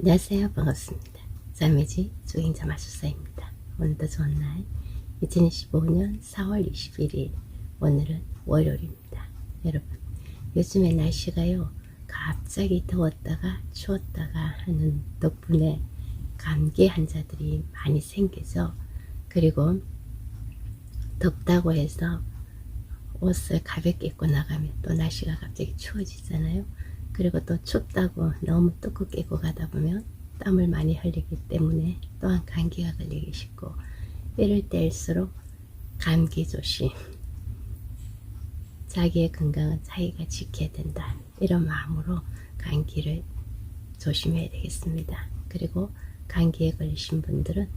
안녕하세요. 반갑습니다. 쌈매지 조행자 마술사입니다. 오늘도 좋은 날 2025년 4월 21일 오늘은 월요일입니다. 여러분 요즘에 날씨가요 갑자기 더웠다가 추웠다가 하는 덕분에 감기 환자들이 많이 생기죠. 그리고 덥다고 해서 옷을 가볍게 입고 나가면 또 날씨가 갑자기 추워지잖아요. 그리고 또 춥다고 너무 두껍게 입고 가다 보면 땀을 많이 흘리기 때문에 또한 감기가 걸리기 쉽고 이럴 때일수록 감기 조심. 자기의 건강은 자기가 지켜야 된다. 이런 마음으로 감기를 조심해야 되겠습니다. 그리고 감기에 걸리신 분들은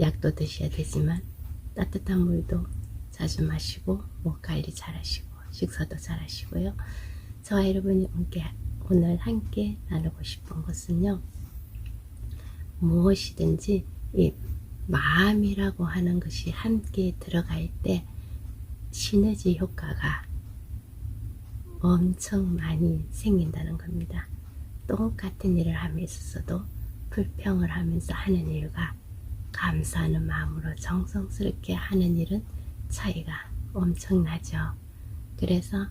약도 드셔야 되지만 따뜻한 물도 자주 마시고 목 관리 잘 하시고 식사도 잘 하시고요 저와 여러분이 오늘 함께 나누고 싶은 것은요 무엇이든지 이 마음이라고 하는 것이 함께 들어갈 때 시너지 효과가 엄청 많이 생긴다는 겁니다. 똑같은 일을 있어서도 불평을 하면서 하는 일과 감사하는 마음으로 정성스럽게 하는 일은 차이가 엄청나죠. 그래서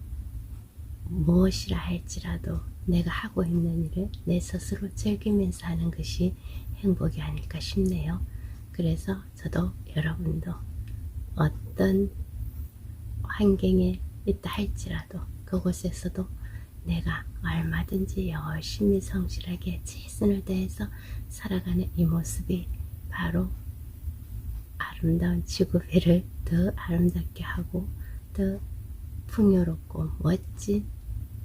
무엇이라 할지라도 내가 하고 있는 일을 내 스스로 즐기면서 하는 것이 행복이 아닐까 싶네요. 그래서 저도 여러분도 어떤 환경에 있다 할지라도 그곳에서도 내가 얼마든지 열심히 성실하게 최선을 다해서 살아가는 이 모습이 바로 아름다운 지구배를 더 아름답게 하고 더 풍요롭고 멋진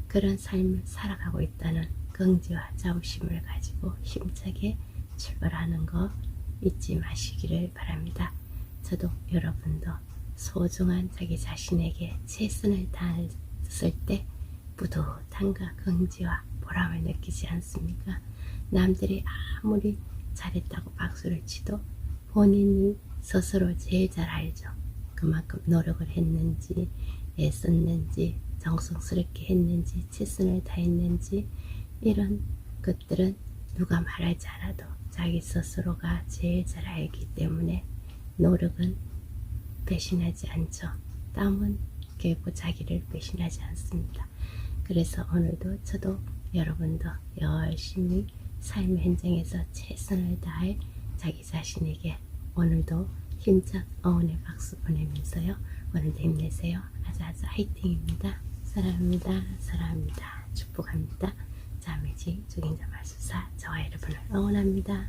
그런 삶을 살아가고 있다는 긍지와 자부심을 가지고 힘차게 출발하는 거 잊지 마시기를 바랍니다. 저도 여러분도 소중한 자기 자신에게 최선을 다했을 때 뿌듯함과 긍지와 보람을 느끼지 않습니까? 남들이 아무리 잘했다고 박수를 치도 본인이 스스로 제일 잘 알죠. 그만큼 노력을 했는지 애썼는지 정성스럽게 했는지 최선을 다했는지 이런 것들은 누가 말하지 않아도 자기 스스로가 제일 잘 알기 때문에 노력은 배신하지 않죠. 땀은 결코 자기를 배신하지 않습니다. 그래서 오늘도 저도 여러분도 열심히 삶의 현장에서 최선을 다해 자기 자신에게 오늘도 힘찬 어원의 박수 보내면서요. 오늘도 힘내세요. 아자아자 화이팅입니다. 사랑합니다. 사랑합니다. 축복합니다. 자매지 주గిం자 말수사 저와 여러분을 응원합니다.